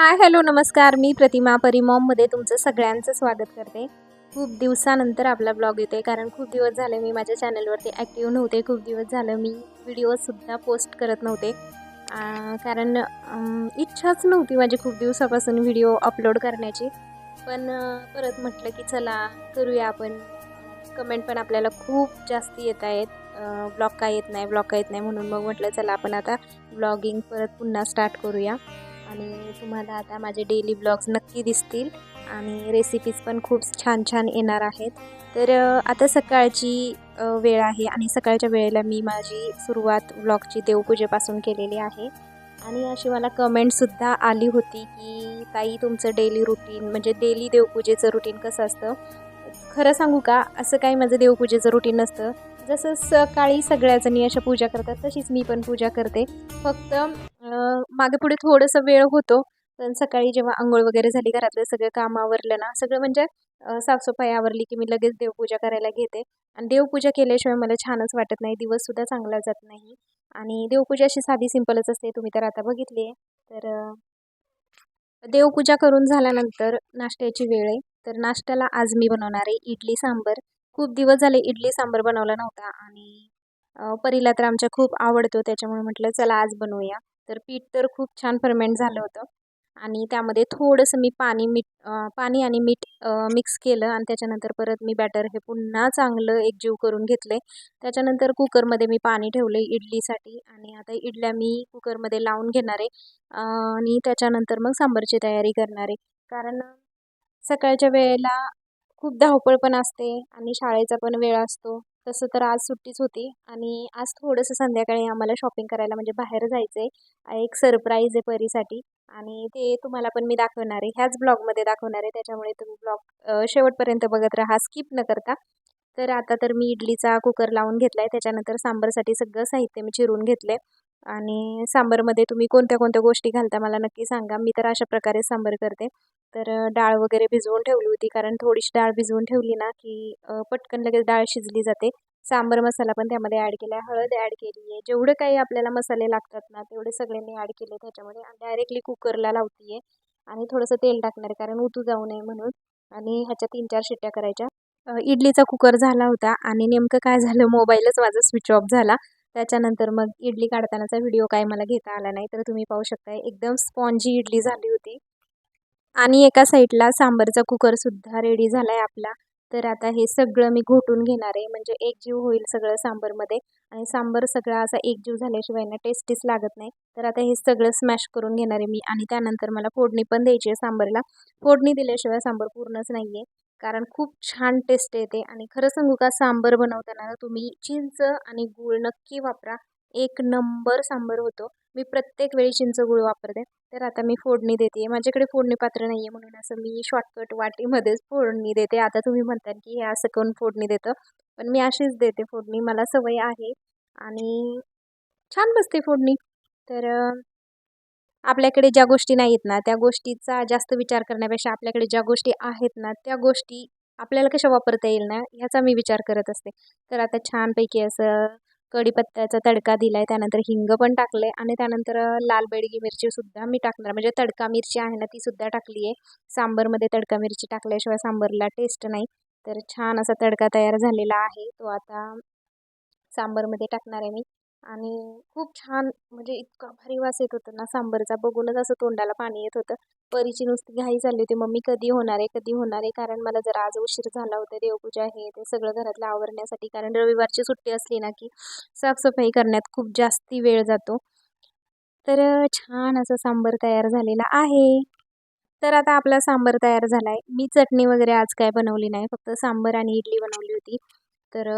Hi hello नमस्कार. मी प्रतिमा परिमॉममध्ये तुमचं सगळ्यांचं स्वागत करते. खूप दिवसानंतर आपला ब्लॉग येते कारण खूप दिवस झाले मी माझ्या चॅनलवरती ॲक्टिव्ह नव्हते. खूप दिवस झालं मी व्हिडिओसुद्धा पोस्ट करत नव्हते. कारण इच्छाच नव्हती माझी खूप दिवसापासून व्हिडिओ अपलोड करण्याची. पण परत म्हटलं की चला करूया आपण. कमेंट पण आपल्याला खूप जास्त येत आहेत. ब्लॉग काय येत नाही ब्लॉग काय येत नाही म्हणून मग म्हटलं चला आपण आता ब्लॉगिंग परत पुन्हा स्टार्ट करूया. आणि तुम्हाला आता माझे डेली ब्लॉग्स नक्की दिसतील. आणि रेसिपीज पण खूप छान छान येणार आहेत. तर आता सकाळची वेळ आहे आणि सकाळच्या वेळेला मी माझी सुरुवात ब्लॉगची देवपूजेपासून केलेली आहे. आणि अशी मला कमेंटसुद्धा आली होती की ताई तुमचं डेली रुटीन म्हणजे डेली देवपूजेचं रुटीन कसं असतं? खरं सांगू का? असं काही माझं देवपूजेचं रुटीन नसतं. जसं सकाळी सगळ्या जणी अशा पूजा करतात तशीच मी पण पूजा करते. फक्त मागे पुढे थोडंसं वेळ होतो. पण सकाळी जेव्हा आंघोळ वगैरे झाली घरातलं सगळं काम आवरलं ना सगळं म्हणजे साफसफाई आवरली की मी लगेच देवपूजा करायला घेते. आणि देवपूजा केल्याशिवाय मला छानच वाटत नाही दिवससुद्धा चांगला जात नाही. आणि देवपूजा अशी साधी सिंपलच असते तुम्ही तर आता बघितली आहे. तर देवपूजा करून झाल्यानंतर नाश्त्याची वेळ आहे. तर नाश्त्याला आज मी बनवणार आहे इडली सांबर. खूप दिवस झाले इडली सांबर बनवला नव्हता आणि परीला तर आमच्या खूप आवडतो त्याच्यामुळे म्हटलं चला आज बनवूया. तर पीठ तर खूप छान फर्मेंट झालं होतं. आणि त्यामध्ये थोडंसं मी पाणी मीठ पाणी आणि मीठ मिक्स केलं आणि त्याच्यानंतर परत मी बॅटर हे पुन्हा चांगलं एकजीव करून घेतले त्याच्यानंतर कुकरमध्ये मी पाणी ठेवले इडलीसाठी आणि आता इडल्या मी कुकरमध्ये लावून घेणार आहे आणि त्याच्यानंतर मग सांबारची तयारी करणार. आहे कारण सकाळच्या वेळेला खूप धावपळ पण असते आणि शाळेचा पण वेळ असतो. तसं तर आज सुट्टीच होती आणि आज थोडंसं संध्याकाळी आम्हाला शॉपिंग करायला म्हणजे बाहेर जायचं आहे एक सरप्राईज आहे परीसाठी आणि ते तुम्हाला पण मी दाखवणार आहे. ह्याच ब्लॉगमध्ये दाखवणार आहे. त्याच्यामुळे तुम्ही ब्लॉग शेवटपर्यंत बघत राहा. स्किप न करता. तर आता तर मी इडलीचा कुकर लावून घेतला आहे त्याच्यानंतर सांबारसाठी सगळं साहित्य मी चिरून घेतले आणि सांबारमध्ये तुम्ही कोणत्या कोणत्या गोष्टी घालता मला नक्की सांगा. मी तर अशा प्रकारे सांबार करते. तर डाळ वगैरे भिजवून ठेवली होती. कारण थोडीशी डाळ भिजवून ठेवली ना की पटकन लगेच डाळ शिजली जाते. सांबर मसाला पण त्यामध्ये ॲड केला आहे. हळद ॲड केली आहे. जेवढं काही आपल्याला मसाले लागतात ना तेवढे सगळे मी ॲड केले त्याच्यामध्ये. आणि डायरेक्टली कुकरला लावते आहे आणि थोडंसं तेल टाकणार कारण उतू जाऊ नये म्हणून. आणि ह्याच्या तीन चार शिट्ट्या करायच्या. इडलीचा कुकर झाला होता आणि नेमकं काय झालं मोबाईलच माझा स्विच ऑफ झाला. त्याच्यानंतर मग इडली काढतानाचा व्हिडिओ काय मला घेता आला नाही. तर तुम्ही पाहू शकता एकदम स्पॉन्जी इडली झाली होती. आणि एका साईडला सांबारचा कुकरसुद्धा रेडी झाला आहे आपला. तर आता हे सगळं मी घोटून घेणार आहे. म्हणजे एक जीव होईल सगळं सांबरमध्ये आणि सांबार सगळा असा एक जीव झाल्याशिवाय ना टेस्टीच लागत नाही. तर आता हे सगळं स्मॅश करून घेणार आहे मी आणि त्यानंतर मला फोडणी पण द्यायची आहे सांबारला. फोडणी दिल्याशिवाय सांबार पूर्णच नाही आहे कारण खूप छान टेस्ट येते आणि खरं सांगू का सांबर बनवताना तुम्ही चिंच आणि गूळ नक्की वापरा. एक नंबर सांबर होतो. मी प्रत्येक वेळी चिंच गूळ वापरते. तर आता मी फोडणी देते. माझ्याकडे फोडणी पात्र नाही आहे म्हणून असं मी शॉर्टकट वाटीमध्येच फोडणी देते. आता तुम्ही म्हणता की हे असं करून फोडणी देतं? पण मी अशीच देते फोडणी. मला सवय आहे आणि छान बसते फोडणी. तर आपल्याकडे ज्या गोष्टी नाहीत ना त्या गोष्टीचा जास्त विचार करण्यापेक्षा आपल्याकडे ज्या गोष्टी आहेत ना त्या गोष्टी आपल्याला कशा वापरता येईल ना ह्याचा मी विचार करत असते. तर आता छानपैकी असं कढीपत्त्याचा तडका दिला आहे त्यानंतर हिंग पण टाकलं आहे आणि त्यानंतर लाल बेडगी मिरचीसुद्धा मी टाकणार. म्हणजे तडका मिरची आहे ना तीसुद्धा टाकली आहे सांबरमध्ये तडका मिरची टाकल्याशिवाय सांबरला टेस्ट नाही. तर छान असा तडका तयार झालेला आहे. तो आता सांबरमध्ये टाकणार आहे मी. आणि खूप छान म्हणजे इतका भारी वास येत होता ना सांबरचा. बघूनच असं तोंडाला पाणी येत होतं. परीची नुसती घाई चालली होती. मम्मी कधी होणार आहे? कधी होणार आहे? कारण मला जरा आज उशीर झाला होता. देवपूजा हे ते सगळं घरातलं आवरण्यासाठी. कारण रविवारची सुट्टी असली ना की साफसफाई करण्यात खूप जास्ती वेळ जातो. तर छान असं सांबर तयार झालेला आहे. तर आता आपला सांबर तयार झाला आहे मी चटणी वगैरे आज काय बनवली नाही. फक्त सांबर आणि इडली बनवली होती. तर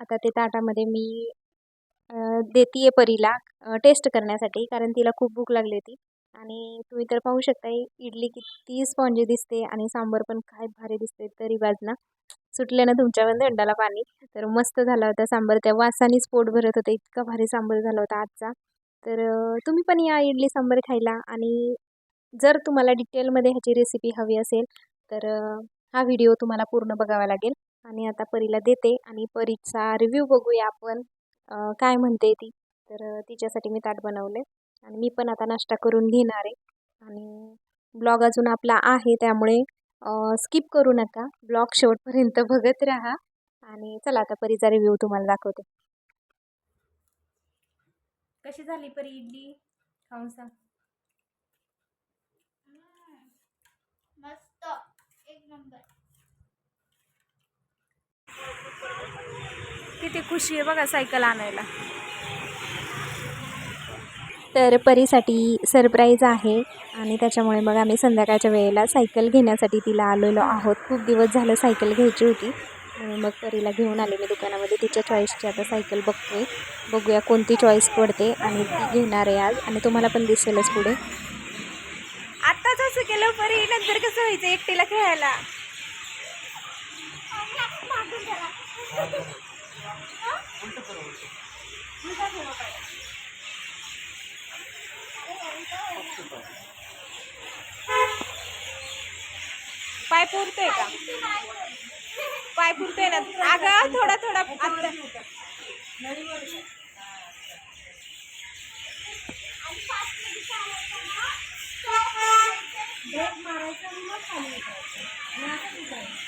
आता ते ताटामध्ये मी देते आहे परीला टेस्ट करण्यासाठी कारण तिला खूप भूक लागली होती. आणि तुम्ही तर पाहू शकता इडली किती स्पॉन्जी दिसते आणि सांबार पण काय भारी दिसते तरी बाजना सुटले ना तुमच्या दंडाला पाणी तर मस्त झाला होता सांबार. त्या वासानेच पोट भरत होतं इतका भारी सांबार झाला होता आजचा. तर तुम्ही पण या इडली सांबार खायला आणि जर तुम्हाला डिटेलमध्ये ह्याची रेसिपी हवी असेल तर हा व्हिडिओ तुम्हाला पूर्ण बघावा लागेल. आणि आता परीला देते आणि परीचा रिव्ह्यू बघूया आपण. काय म्हणते ती? तर तिच्यासाठी मी ताट बनवले आणि मी पण आता नाश्ता करून घेणार आहे. आणि ब्लॉग अजून आपला आहे त्यामुळे स्किप करू नका. ब्लॉग शेवटपर्यंत बघत राहा. आणि चला आता परीचा रिव्ह्यू तुम्हाला दाखवते. कशी झाली परी इडली? खाऊन सांग. मस्त. एक नंबर. किती खुशी आहे बघा सायकल आणायला. तर परीसाठी सरप्राईज आहे आणि त्याच्यामुळे मग आम्ही संध्याकाळच्या वेळेला सायकल घेण्यासाठी तिला आलेलो आहोत. खूप दिवस झालं सायकल घ्यायची होती. आणि मग परीला घेऊन आले मी दुकानामध्ये. तिच्या चॉईसची आता सायकल बघतोय बघूया कोणती चॉईस पडते आणि ती घेणार आहे आज. आणि तुम्हाला पण दिसेलच पुढे. आत्ताच असं केलं परी नंतर कसं व्हायचं एकटीला खेळायला? पाय पुरतोय का? पाय पुरतोय ना. अगं थोडा थोडा. आत्ता छान आहे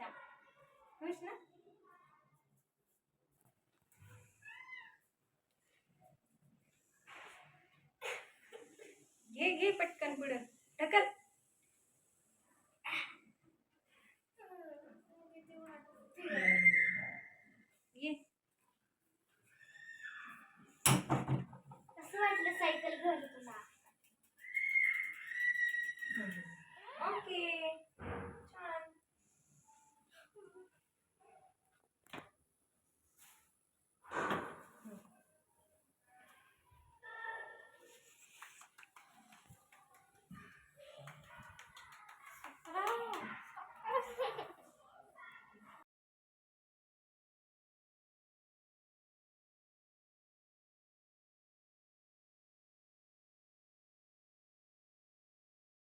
का खुश घे घे पटकन पुढं. ढकल. कसं वाटलं सायकल घरी तुला? ओके.